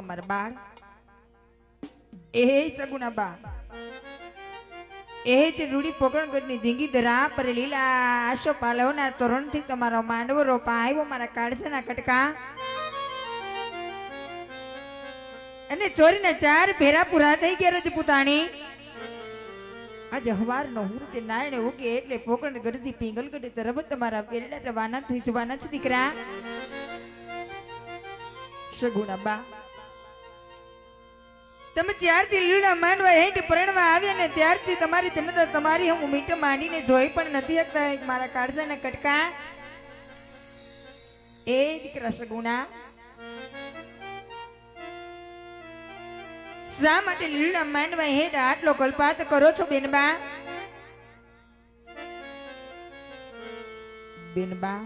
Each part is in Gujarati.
ખમા મારા બાળ. એ સગુના બા એ જ રૂડી પોકણગઢની ધીંગી ધરા પર લીલા આશો પાલવના તોરણથી તમારો માંડવો રોપા આવ્યો મારા કાળજાના કટકા. અને ચોરીના ચાર ભેરા પૂરા થઈ ગયા રજ પુતાણી. આજે હવારનો હુરતે નાયણ ઉગે એટલે પોકણ ગઢથી પિંગલ ગઢ તરફ તમારા વેલડા રવાના થઈ જવાના છે દીકરા. સગુણા બા તમે જ્યારથી લીલા માંડવા હેઠ પરણવા આવ્યા ને ત્યારથી તમારી જનતા તમારી હું મીઠ માંડીને જોઈ પણ નથી શકતા મારા કાળજાના કટકા. એ દીકરા સગુણા. શા માટે લીલા માંડવા હેઠ આટલો કલ્પાત કરો છો, બેનબા? બેનબા,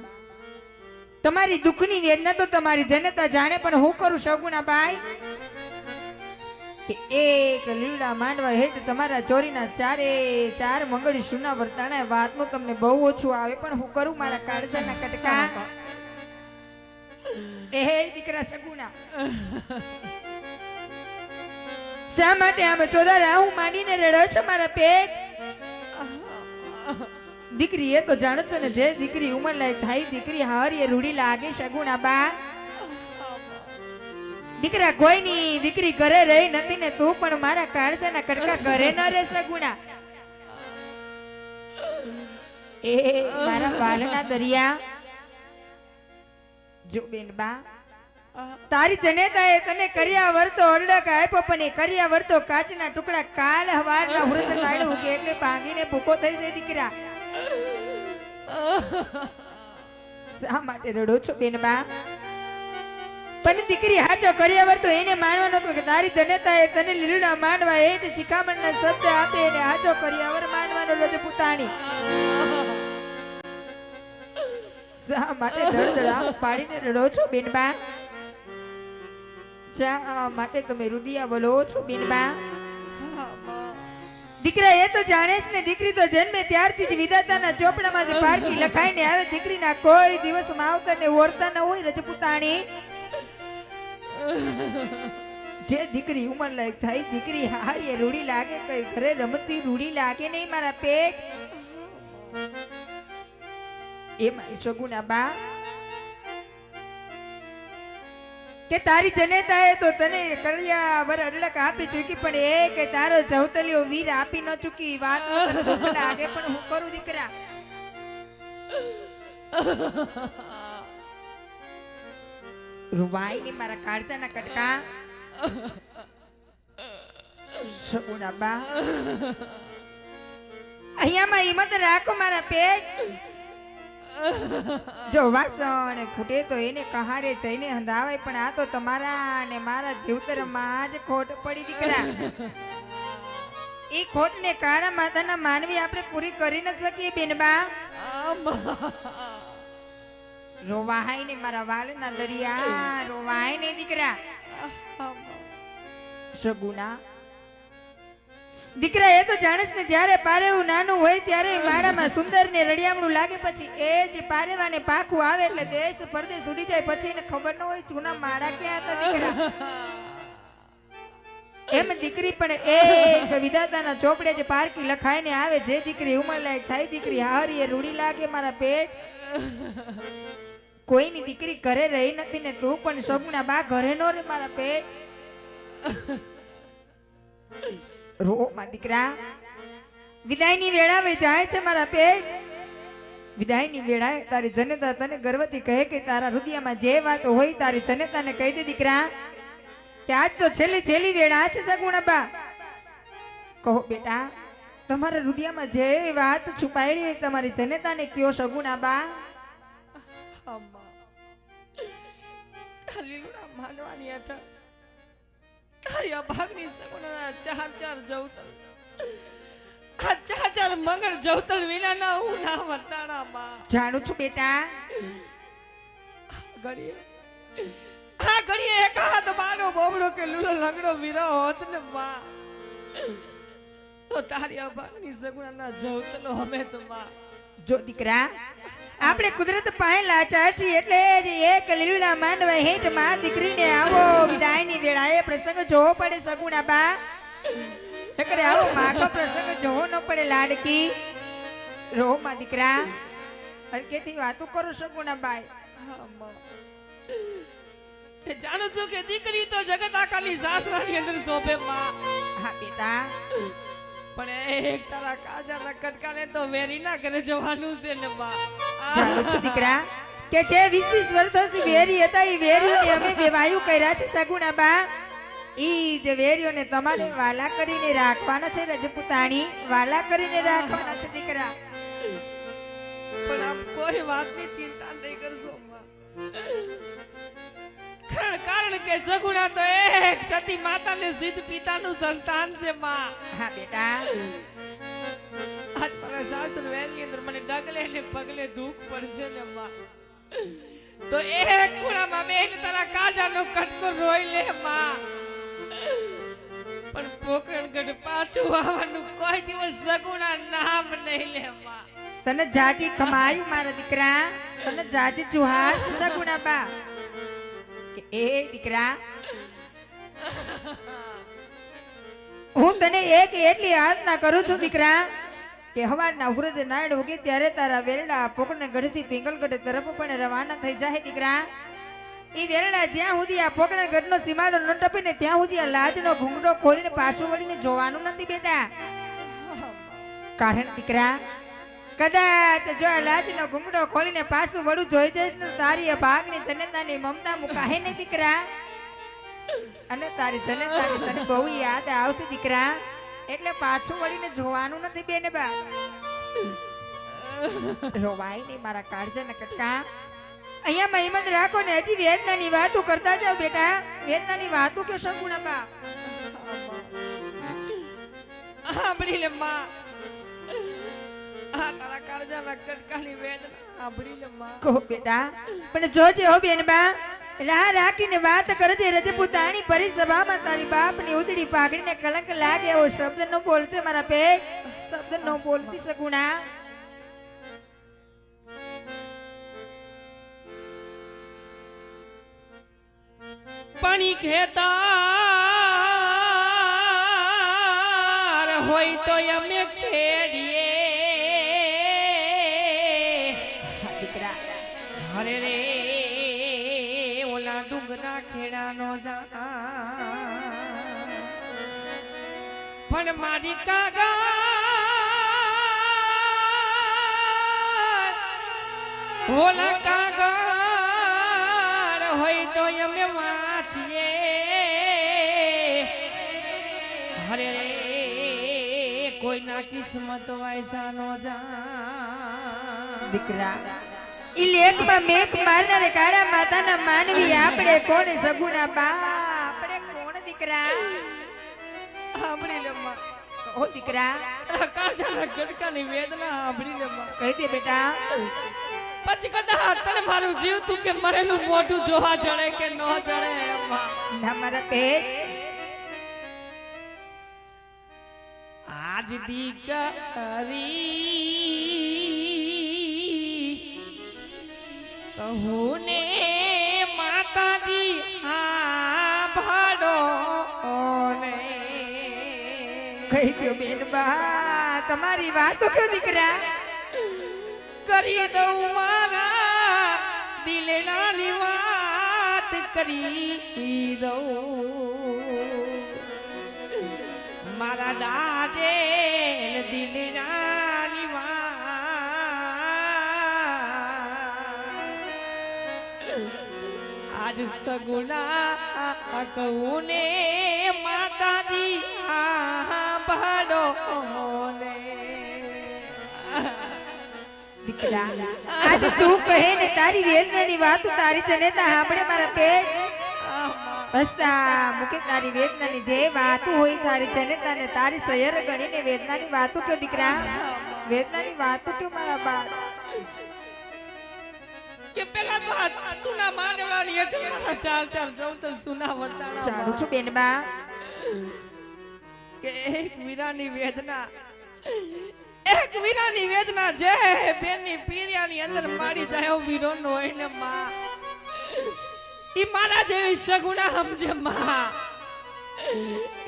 તમારી દુઃખની વેદના તો તમારી જનતા જાણે, પણ હું કરું સગુણા બાઈ એક લીલા માંડવા હેઠ તમારા ચોરીના ચારે ચાર મંગળી સુના વર્તાણા વાતનું તમને બહુ ઓછું આવે, પણ હું કરું મારા કાળજાના કટકા એ હે દીકરા સગુના શા માટે આમ ચોદારા હું માંડીને રેડો છો મારા પેટ? દીકરી એ તો જાણો છો ને, જે દીકરી ઉંમર લાયક થાય, દીકરી હારી રૂડી લાગે સગુણા બા દીકરા કોઈની દીકરી ઘરે રહી નથી ને તું પણ મારા કાળજાના કડકા ઘરે ન રહે સગુણા એ મારા વાલના દરિયા. જો બેન બા, તારી જનેતાએ તને કર્યા વર્તો અરડક આપ્યો પણ એ કર્યા વર્તો કાચના ટુકડા કાલ હવારના વૃત નાડ્યું કે એટલે ભાંગીને ભૂકો થઈ જાય દીકરા. શા માટે રડો છો બેન બા? પણ દીકરી હાચો કર્યાવર તો એને માનવાનો હતો કે તારી જનેતાએ તને લીલડા માનવા હેઠ શિખામણના શબ્દ આપે એને હાચો કર્યાવર માનવાનો રજ પુતાણી. શા માટે ધડધડ પાડીને રડો છો, બેનબા? શા માટે તમે રુદિયા બોલો છો, બેનબા? દીકરા, એ તો જાણે છે ને, દીકરી તો જન્મે ત્યારથી જ વિધાતાના ચોપડામાંથી પારકી લખાઈને આવે. દીકરીના કોઈ દિવસ આવતા ને ઓરતા ન હોય, રજપૂતાણી. જે દીકરી ઉંમર લાયક થાય દીકરી હારી રૂડી લાગે, કઈ ઘરે રમતી રૂડી લાગે નહીં મારા પેટ. એમાં સગુના બા કે તારી જનેતાએ તો તને કળિયા વર અડલક આપી ચૂકી, પણ એ કે તારો જવતલિયો વીર આપી ન ચૂકી વાત લાગે, પણ હું કરું દીકરા? રૂવાઈ ની મારા કાળજાના કટકા. શકુના બા અહીંયામાં હિંમત રાખો મારા પેટ. જો વાસણ ફૂટે તો એને કહારે જઈને હંધાવાય, પણ આ તો તમારા અને મારા જીવતરમાં જ ખોટ પડી દીકરા. એ ખોટ ને કાળા માથાના માનવી આપણે પૂરી કરી ન શકીએ, બેનબા. રોવાય ને મારા વાલના દરિયા રોવાય ને દીકરા. સગુના દીકરા એ તો જાણે ને જ્યારે પારેવું નાનું હોય ત્યારે મારામાં સુંદર ને રડિયામણું લાગે પછી એ જે પારેવાને પાખું આવે એટલે દેશ પરદેશ ઉડી જાય પછી એને ખબર ન હોય જૂના માળા ક્યાં હતા દીકરા. એમ દીકરી પણ એક વિધાતાના ચોપડે જે પારકી લખાઈને આવે જે દીકરી ઉંમર લાયક થાય દીકરી હારી એ રૂડી લાગે મારા પેટ. કોઈની દીકરી ઘરે રહી નથી ને તું પણ સગુણા બા ઘરે નો રે મારા પેટ રો. માં દીકરા વિદાયની વેળા વે જાય છે મારા પેટ વિદાયની વેળાએ તારી જનતા તને ગર્વથી કહે કે તારા હૃદયમાં જે વાત હોય તારી જનતાને કહી દે દીકરા. કે આજ તો છેલ્લી છેલ્લી વેળા છે સગુણાબા કહો બેટા તમારા હૃદયમાં જે વાત છુપાયેલી હોય તમારી જનતાને કયો સગુણાબા લીલુડા માનવાની હેઠળ તારી અભાગની સગુણાના ચાર ચાર જવતલ આ ચાર ચાર મંગળ જવતલ વિના ના હું ના માં જાણું છું બેટા. ઘડીએ. આ ઘડીએ એક હાથ માનો બોબડો કે લૂલો લંગડો વીરો હોત ને માં. તો તારી અભાગની સગુણાના જવતલો અમે તો માં. જો દીકરા આપણે કુદરત પાસે લાચાર છીએ એટલે જ એક લીલુડા માંડવા હેઠમાં દીકરીને આવો. વિદાયની વેળાએ પ્રસંગ જોવો પડે સગુણા બા નકર આવો માખો પ્રસંગ જોવો ન પડે લાડકી. રો માં દીકરા. કેથી વાતો કરો સગુણા બાઈ જાણું છું કે દીકરી તો જગત આકાલી સાસરાની અંદર શોભે માં. હા બેટા એક તારા કાજાના કટકાને તો વેરી ના ઘરે જવાનું છે ને છું દીકરા કે જે વીસ વીસ વર્ષોથી વેરી હતા એ વેરીઓને અમે વેવાયું કર્યા છે સગુણા બા. ઈ જે વેરીઓને તમારે વાલા કરીને રાખવાના છે રજપૂતાણી વાલા કરીને રાખવાના છે દીકરા. પણ આપ કોઈ વાતની ચિંતા નહીં કરશો માં કારણ કે સગુણા તો એક સતી માતાને સિદ્ધ પિતાનું સંતાન છે માં. હા બેટા. આજ મારા સાસર વેલની અંદર મને ડગલે ને પગલે દુખ પડશે ને માં. તો એક ખૂણામાં બેન તારા કાજાનો કટકો રોઈ લે માં. પણ પોકરણગઢ પાછું આવવાનું કોઈ દિવસ સગુણા નામ નહીં લે માં. તને જાજી કમાયું મારા દીકરા. તને જાજી જુહાર સગુણા બા. કે એ દીકરા, હું તને એક એટલી આજ્ઞા કરું છું દીકરા, કે હવારના હુરજ નાયણ ઉગે ત્યારે તારા વેરડા પોકરને ગઢથી પિંગલગઢ તરફ પણ રવાના થઈ જાય દીકરા. એ વેરડા જ્યાં સુધી આ પોકરણ ગઢનો સીમાડો ન ટપીને ત્યાં સુધી આ લાજનો ઘૂંઘડો ખોલીને પાછું વળીને જોવાનું નથી બેટા. કારણ દીકરા કદાચ જો લાજનો ઘૂંઘડો ખોલીને પાછું વળું જોઈ જઈશ ને તારી ભાગની જનતાની મમતા મુકાહે ને દીકરા? અને તારી જનતાની તને બહુ યાદ આવશે દીકરા. એટલે પાછું વળીને જોવાનું નથી બેને બા. રોવાય નહીં મારા કાળજા ને કક્કા અહીંયા મહેમત રાખો ને હજી વેદનાની વાતો કરતા જાઓ બેટા. વેદનાની વાતો કે સંપૂર્ણ બા? સાંભળી લે માં. આ તારા કાળજાના કટકાની વેદના સાંભળી માં. કહો બેટા પણ જોજે હો બેન બા રાહ રાખીને વાત કરજે રજપૂતાણી પરી સભામાં તારી બાપની ઉદડી પાઘડીને કલંક લાગે એવો શબ્દ નો બોલશે મારા પેટ શબ્દ નો બોલતી સગુણા. પાણી ખેતાર હોય તો અમે ખેડીએ અરે રે, ઓલા ડુંગરા ખેડાનો જા પણ મારી કાગા ઓલા કાગળ હોય તો અમે વાંચીએ. હરે રે, કોઈના કિસ્મત વાયસા નો જા દીકરા ઈ લેખમાં મેઘ મારનારે કારા માતાના માનવી આપણે કોણ? સગુણા બા આપણે કોણ દીકરા? ગડકાની વેદના સાંભળી કહી દે બેટા. પછી તને મારું જીવ તું કે મરેલું મોઢું જોવા જડે કે ન જડે ના મારા પેટ આજ દીકરી કહું ને માતાજી હા ભાડો ને કહી ગયો બેનબા તમારી વાતો કયો દીકરા? કરી દઉં મારા દિલડાની વાત કરી દઉં. મારા દાદે દિલડાની આજ સગુણા કહુને માતાજી આ ભાડો ને દીકરા, આજ તું કહે ને તારી વેદનાની વાત તારી જનેતા આપણે મારા પેટ. હસતા મુકે તારી વેદનાની જે વાતો હોય, તારી જનેતાને તારી સયર ગણીને વેદનાની વાતો કે દીકરા? વેદનાની વાતો કે મારા બાળ કે પેલા તો આ સુના માંડવાની હેઠે મારા ચાર ચાર જવું સુના વટાણા ચાલું છું બેનબા કે એક વીરાની વેદના એક વીરાની વેદના જે બેનની પીરિયાની અંદર માડી જાય એવો વીરો નો ને માં. ઈ મારા જેવી સગુણા સમજે માં.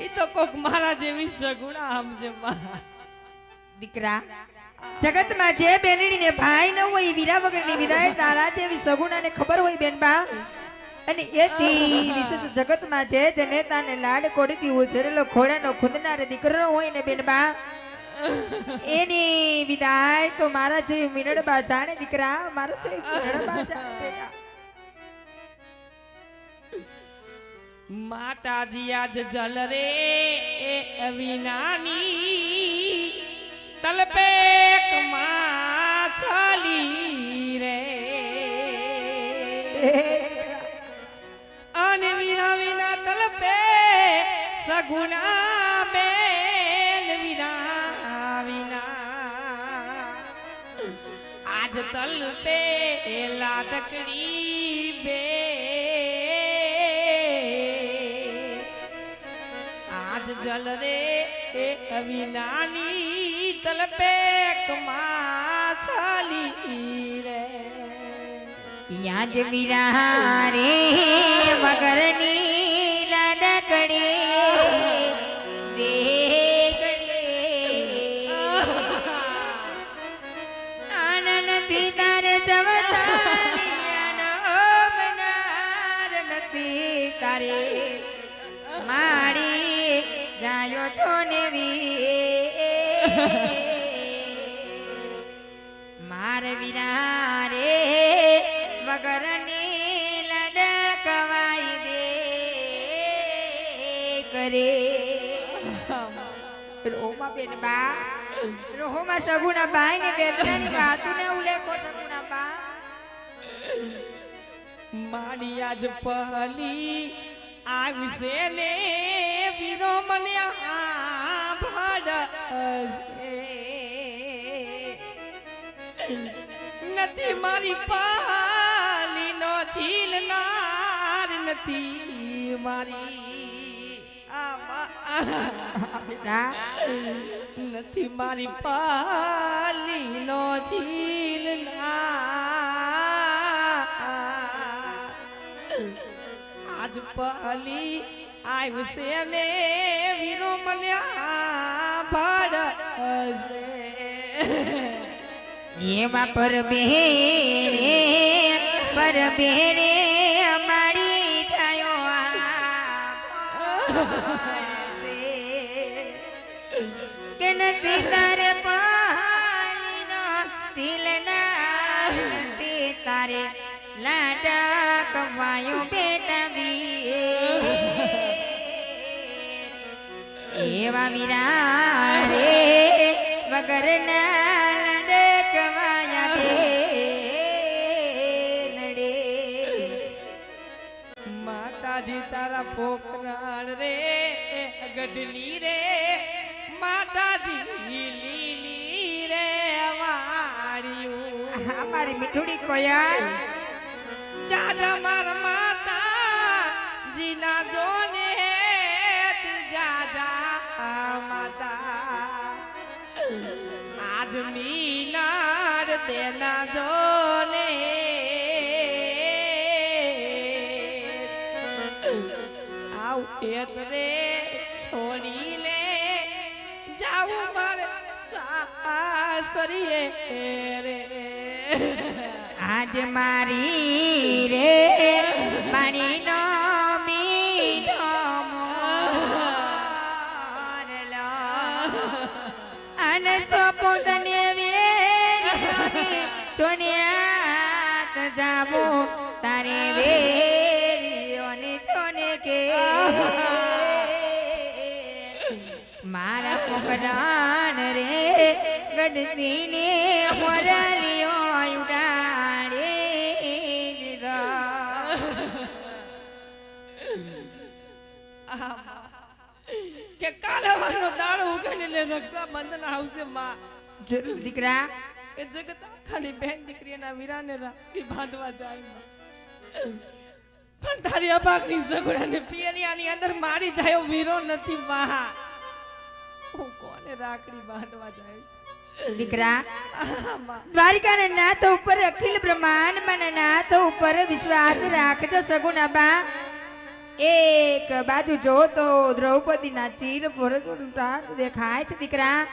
ઈ તો કોક મારા જેવી સગુણા સમજે માં. દીકરા જગતમાં જે બેનડીને ભાઈ ન હોય, એ વીરા વગરની વિદાય તારા જેવી સગુણાને ખબર હોય બેનબા. અને એથી વિશેષ જગતમાં જે જનેતાને લાડ કોડીથી ઉછરેલો ખોડાનો ખુદનાર દીકરો હોય ને બેનબા, એની વિદાય તો મારા જેવી મિનડબા જાણે દીકરા, મારા જેવી મિનડબા જાણે બેટા. માતાજી આજ જલ રે વિનાની તલપે માછલી રે. અને વિના વિના તલપે સગુણા બેન વિના વિના આજ તલપે લાડકડી બે. આજ જલ રે વિનાની તલપે માછલી રે યાદ વીરા રે મગરની લાડકડી તારે સવતાલિયાનો માર વિરારે વગરની લડકવાઈ દે કરે. રોમા બેન બા, રોહમાં સગુણા બાઈ ને સગુણા બા. મારી આજ પહલી આવશે ને વીરો મને નથી મારી પાલી નો ઝીલનાર નથી મારી બેટા નથી મારી પાલી નો આજ પાલી આવશે ને વીરો મને ભાડશે એમાં પર બેરે પર બેરે અમારી આવશે. કે નથી તારે પાલીનો સિલનાર નથી તારે લાડા કમાયો બેટા બી એવા વીરા વગરના લડકવાયા બેનડે. માતાજી તારા પોકરાળ રે ગઢલી રે. માતાજી લીલી રે વાળ્યું આ મારી મીઠુડી કોયા જાજા માર દેના જોને આવ એત રે છોડી લે જાઉં મારે સાસરીએ રે. આજ મારી રે, પાણીનો વેરીઓની જાબો. તારે વેરીઓની ચોને કે? મારા પોકડાન રે ગડતીને મોરલીઓ ઉડાડે. કે કાલે વાળનો દાડો ઉગાડીને રક્ષાબંધન આવશે માં. જરૂર દીકરા એ જગત આખાની બેન દીકરીના વીરાને રાખડી બાંધવા જાય પણ તારી અભાગની સગુડાને પિયરિયાની અંદર મારી જાય વીરો નથી માં હું કોને રાખડી બાંધવા જાય? દીકરા દ્વારિકાના નાથ ઉપર અખિલ બ્રહ્માંડમાં નાથ ઉપર વિશ્વાસ રાખજો સગુણા બા એક બાજુ જો તો દ્રૌપદીના ચીર દેખાય છે દીકરા.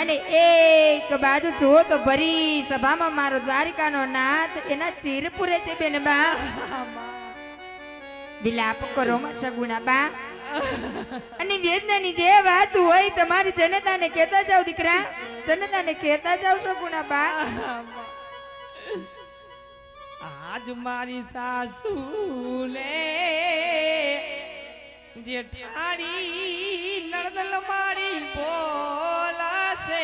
અને એક બાજુ જો તો ભરી સભામાં મારો દ્વારિકાનો નાથ એના ચીર પૂરે છે બેન બા. વિલાપ કરો સગુણા બા. અને વેદનાની જે વાત હોય તમારી જનતાને કહેતા જાવ દીકરા. જનતાને કહેતા જાવ સગુણા બા. આજ મારી સાસુ લે જેઠાણી નળદલ મારી બોલાશે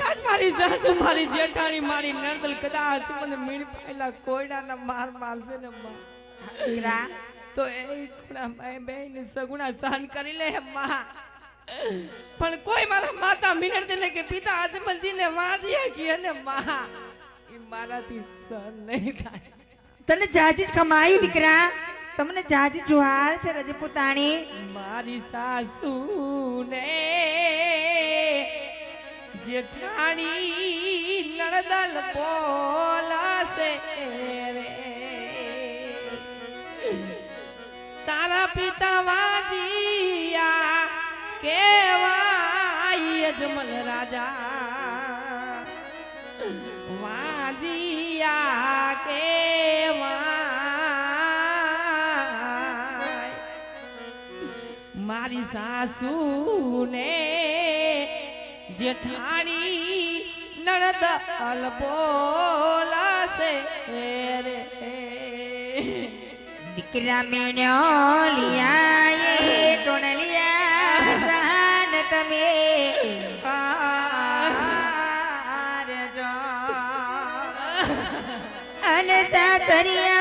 આજ મારી મારી જેઠાણી મારી નળદલ કદાચ મને મીણ પાયેલા કોયડાના માર મારશે ને માં તો એ ખૂણા ભાઈ બેન સગુણા સહન કરી લે માં પણ કોઈ મારા માતા મિનળદીને કે પિતા અજમલજીને વાંચીએ કે અને માં મારાથી સહન નહીં થાય. તને જાજી જ કમાયું દીકરા. તમને જાજી જુહાર છે રજપૂતાણી મારી સાસુ ને જેઠાણી નળદલ બોલાશે રે. તારા પિતા વાજીયા કેવાય અજમલ રાજા. કેવાય મારી સાસુ ને જેઠાણી નણદ બોલાશે રે. દીકરા મેનો લિયા એ ટોણલિયા સહાન તમે સાસરિયામાં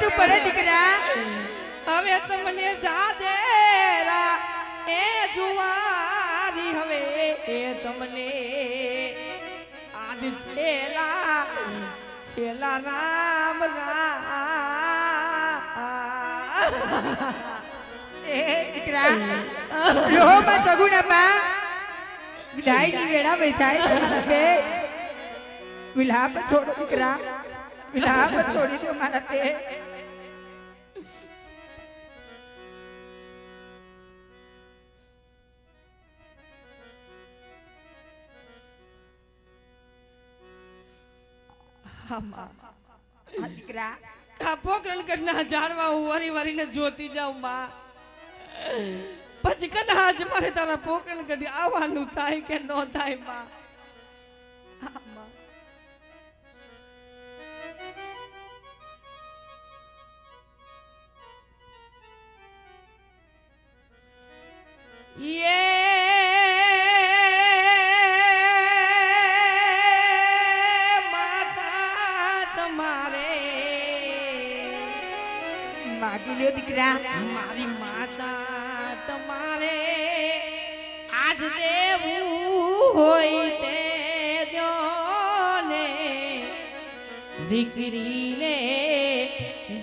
ભવનું પડે દીકરા. હવે તમને જા દે એ જુવારી હવે એ તમને આજ છેલા છેલા રામ રામ. એ દીકરા, લોહમાં સગુણામાં વિદાયની વેળા વેચાય બે વિલાપ છોડો દીકરા, વિલાપ છોડી દો મારા આ દીકરા. કાપો પોકરણ કરના ઝાડવા હું વરી વરીને જોતી જાઉં માં. પછી કદાચ મારે તારા પોકણ કઢી આવવાનું થાય કે ન થાયમાં? હા, દીકરા, મારી માતા તમારે આજ દેવું હોય તે જો ને દીકરીને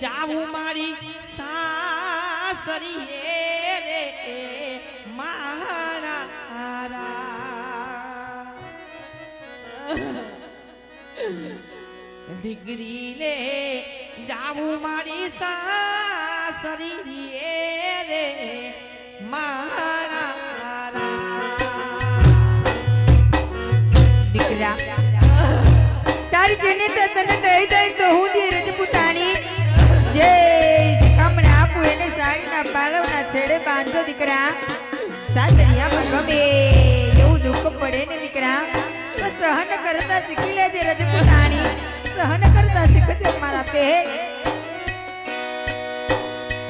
જાવું મારી સાસરીએ રે, મારા દીકરીને જાવું મારી છેડે બાંધો દીકરા. સાસરિયામાં એવું દુઃખ પડે ને દીકરા. સહન કરતા શીખી લેજે રજપૂતાણી. સહન કરતા શીખજે મારા પે.